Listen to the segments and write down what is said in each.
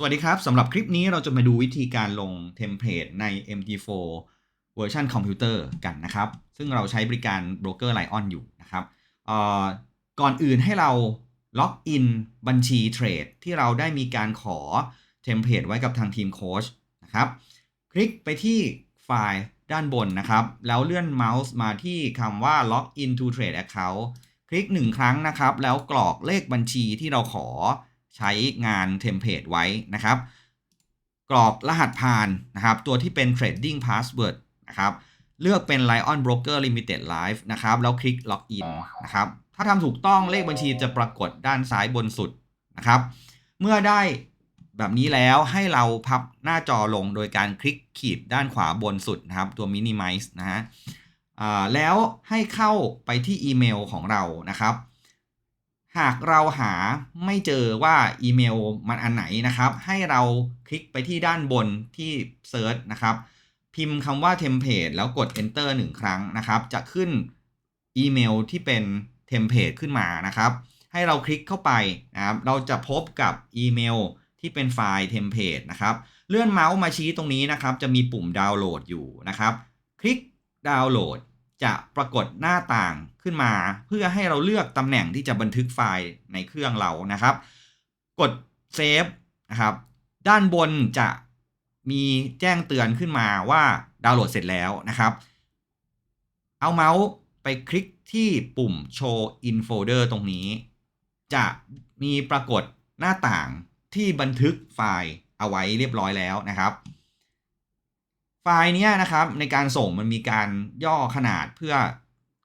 สวัสดีครับ สำหรับคลิปนี้เราจะมาดูวิธีการลงเทมเพลตใน MT4 เวอร์ชันคอมพิวเตอร์กันนะครับ ซึ่งเราใช้บริการโบรกเกอร์ไลออนอยู่นะครับก่อนอื่นให้เราล็อกอินบัญชีเทรดที่เราได้มีการขอเทมเพลตไว้กับทางทีมโค้ชนะครับ คลิกไปที่ไฟล์ด้านบนนะครับ แล้วเลื่อนเมาส์มาที่คำว่า log in to trade account คลิก 1 ครั้งนะครับ แล้วกรอกเลขบัญชีที่เราขอ ใช้งานเทมเพลตไว้นะครับ กรอกรหัสผ่านนะครับ ตัวที่เป็น trading password นะครับ เลือกเป็น Lion Broker Limited Live นะครับ แล้วคลิก Login นะครับ ถ้าทำถูกต้องเลขบัญชีจะปรากฏด้านซ้ายบนสุดนะครับ เมื่อได้แบบนี้แล้วให้เราพับหน้าจอลงโดยการคลิกขีดด้านขวาบนสุดนะครับ ตัว minimize นะฮะแล้วให้เข้าไปที่อีเมลของเรานะครับ หากเราหาไม่เจอว่าอีเมลมันอันไหนนะครับ ให้เราคลิกไปที่ด้านบนที่ Search นะครับ พิมพ์คำว่า template แล้วกด enter 1 ครั้งนะครับ จะขึ้นอีเมลที่เป็น template ขึ้นมานะครับ ให้เราคลิกเข้าไปนะครับ เราจะพบกับอีเมลที่เป็นไฟล์ template นะครับ เลื่อนเมาส์มาชี้ตรงนี้นะครับ จะมีปุ่มดาวน์โหลดอยู่นะครับ คลิกดาวน์โหลด จะปรากฏหน้าต่างขึ้นมา เพื่อให้เราเลือกตำแหน่งที่จะบันทึกไฟล์ในเครื่องเรานะครับ กดเซฟนะครับด้านบนจะมีแจ้งเตือนขึ้นมาว่าดาวน์โหลดเสร็จแล้วนะครับ เอาเมาส์ไปคลิกที่ปุ่ม Show in Folder ตรงนี้ จะมีปรากฏหน้าต่างที่บันทึกไฟล์เอาไว้เรียบร้อยแล้วนะครับ ไฟล์เนี้ยนะครับในการส่งมันมีการย่อขนาดเพื่อ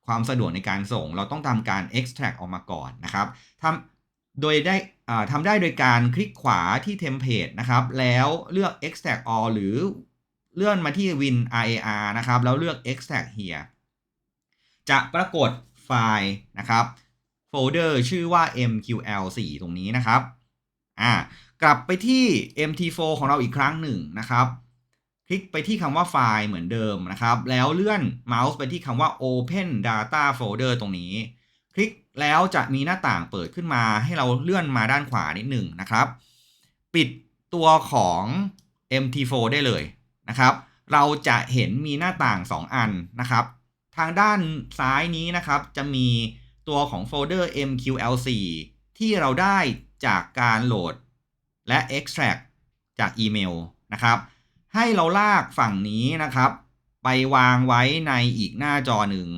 ความสะดวกในการส่ง เราต้องทำการ extract ออกมาก่อนนะครับทำโดยได้อ่าทำได้โดยการคลิกขวาที่ template นะครับ แล้วเลือก extract all หรือเลื่อนมาที่ win rar นะครับ แล้วเลือก extract here จะปรากฏไฟล์นะครับโฟลเดอร์ชื่อว่า mql4 ตรงนี้นะครับอ่ากลับไปที่ mt4 ของเราอีกครั้งหนึ่งนะครับ ลิกไปที่คำว่าไฟล์เหมือนเดิมนะครับ แล้วเลื่อนเมาส์ไปที่คำว่า open data folder ตรงนี้ คลิกแล้วจะมีหน้าต่างเปิดขึ้นมาให้เราเลื่อนมาด้านขวานิดหนึ่งนะครับ ปิดตัวของ mt4 ได้เลยนะครับ เราจะเห็นมีหน้าต่าง 2 อันนะครับ ทางด้านซ้ายนี้นะครับจะมีตัวของโฟลเดอร์ mql4 ที่เราได้จากการโหลดและ extract จากอีเมลนะครับ ให้เราลากฝั่งนี้นะครับ ไปวางไว้ในอีกหน้าจอหนึ่ง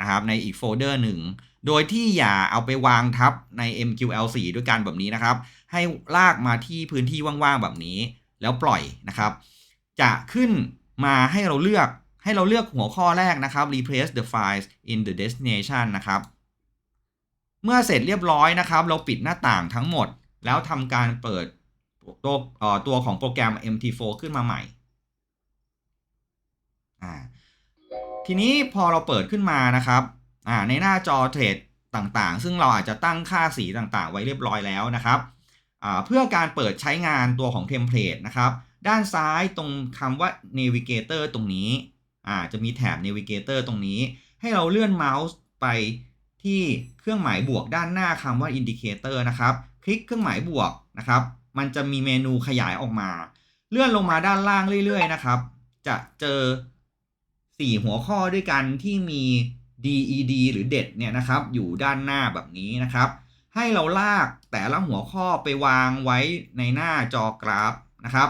นะครับในอีกโฟลเดอร์หนึ่งโดยที่อย่าเอาไปวางทับใน MQL4 ด้วยกันแบบนี้นะครับ ให้ลากมาที่พื้นที่ว่างๆแบบนี้ แล้วปล่อยนะครับ จะขึ้นมาให้เราเลือกให้เราเลือกหัวข้อแรกนะครับ replace the files in the destination นะครับ เมื่อเสร็จเรียบร้อยนะครับ เราปิดหน้าต่างทั้งหมด แล้วทำการเปิด ตัวตัวของโปรแกรม MT4 ขึ้นมาใหม่ ทีนี้พอเราเปิดขึ้นมานะครับในหน้าจอเทรดต่างๆ ซึ่งเราอาจจะตั้งค่าสีต่างๆ ไว้เรียบร้อยแล้วนะครับ เพื่อการเปิดใช้งานตัวของเทมเพลตนะครับ ด้านซ้ายตรงคำว่า Navigator ตรงนี้ จะมีแถบ Navigator ตรงนี้ ให้เราเลื่อนเมาส์ไปที่เครื่องหมายบวกด้านหน้าคำว่า Indicator นะครับ คลิกเครื่องหมายบวกนะครับ มันจะมีเมนูขยายออกมา เลื่อนลงมาด้านล่างเรื่อยๆนะครับ จะเจอ 4 หัวข้อด้วยกันที่มี DED หรือเด็ดเนี่ยนะครับ อยู่ด้านหน้าแบบนี้นะครับ ให้เราลากแต่ละหัวข้อไปวางไว้ในหน้าจอกราฟนะครับ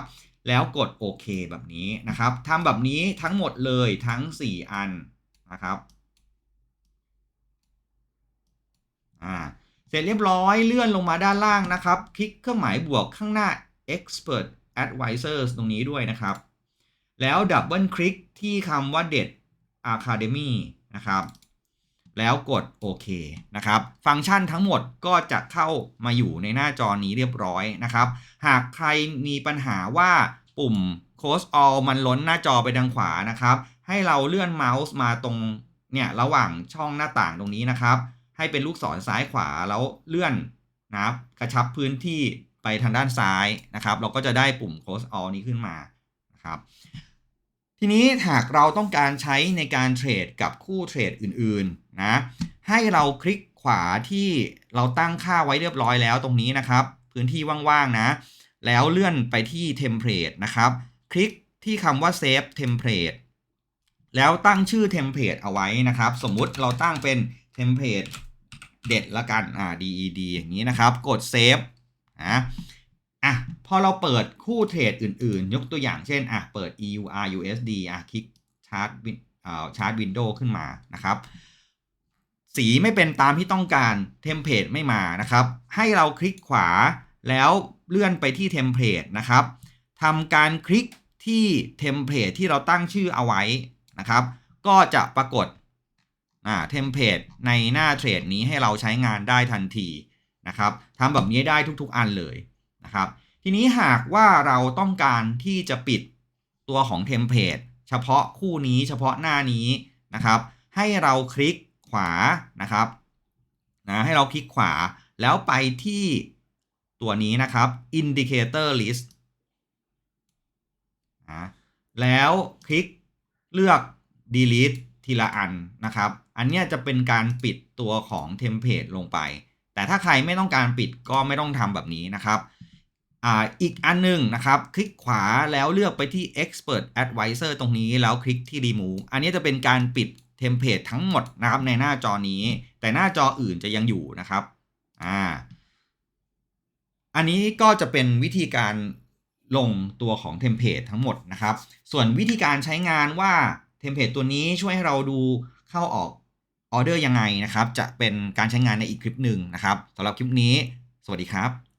แล้วกดโอเคแบบนี้นะครับทำแบบนี้ทั้งหมดเลยทั้ง 4 อันนะครับ อ่า เสร็จเรียบร้อยเลื่อนลงมาด้านล่างนะครับ คลิกเครื่องหมายบวกข้างหน้า Expert Advisors ตรงนี้ด้วยนะครับ แล้วดับเบิลคลิกที่คำว่า Det Academy นะครับแล้วกดโอเคนะครับ ฟังก์ชันทั้งหมดก็จะเข้ามาอยู่ในหน้าจอนี้เรียบร้อยนะครับ หากใครมีปัญหาว่าปุ่ม Close All มันล้นหน้าจอไปทางขวานะครับ ให้เราเลื่อนเมาส์มาตรงเนี่ยระหว่างช่องหน้าต่างตรงนี้นะครับ ให้เป็นลูกศรซ้ายขวาแล้วเลื่อนนะครับกระชับพื้นที่ไปทางด้านซ้ายนะครับ เราก็จะได้ปุ่ม Close All นี้ขึ้นมานะครับทีนี้หากเราต้องการใช้ในการเทรดกับคู่เทรดอื่นๆนะให้เราคลิกขวาที่เราตั้งค่าไว้เรียบร้อยแล้วตรงนี้นะครับ พื้นที่ว่างๆนะ แล้วเลื่อนไปที่เทมเพลตนะครับ คลิกที่คำว่า Save Template แล้วตั้งชื่อเทมเพลตเอาไว้นะครับ สมมุติเราตั้งเป็น เทมเพลตเด็ดละกันอ่า DED อย่างนี้นะครับ กด Save นะอะพอเราเปิดคู่เทรดอื่นๆ ยกตัวอย่างเช่นอะเปิด EUR USD อะคลิกชาร์ตอ่าชาร์ตวินโดว์ขึ้นมานะครับ สีไม่เป็นตามที่ต้องการเทมเพลตไม่มานะครับ ให้เราคลิกขวาแล้วเลื่อนไปที่เทมเพลตนะครับทำการคลิกที่เทมเพลตที่เราตั้งชื่อเอาไว้นะครับ ก็จะปรากฏ อ่าเทมเพลตในหน้าเทรดนี้ให้เราใช้งานได้ทันทีนะครับทำแบบนี้ได้ทุกๆอันเลยนะครับ ทีนี้หากว่าเราต้องการที่จะปิดตัวของเทมเพลตเฉพาะคู่นี้เฉพาะหน้านี้นะครับ ให้เราคลิกขวานะครับนะให้เราคลิกขวาแล้วไปที่ตัวนี้นะครับ indicator list นะแล้วคลิกเลือก delete ทีละอันนะครับ อันนี้จะเป็นการปิดตัวของเทมเพลตลงไป แต่ถ้าใครไม่ต้องการปิดก็ไม่ต้องทำแบบนี้นะครับอ,อีกอันหนึงนะครับ คลิกขวาแล้วเลือกไปที่ expert advisor ตรงนี้แล้วคลิกที่ remove อันนี้จะเป็นการปิดเทมเพลตทั้งหมดนะครับในหน้าจอนี้ แต่หน้าจออื่นจะยังอยู่นะครับอ่าอันนี้ก็จะเป็นวิธีการลงตัวของเทมเพลตทั้งหมดนะครับ ส่วนวิธีการใช้งานว่า เทมเพลตตัวนี้ช่วยให้เราดูเข้าออกออเดอร์ยังไงนะครับ จะเป็นการใช้งานในอีกคลิปหนึ่งนะครับสำหรับคลิปนี้ สวัสดีครับ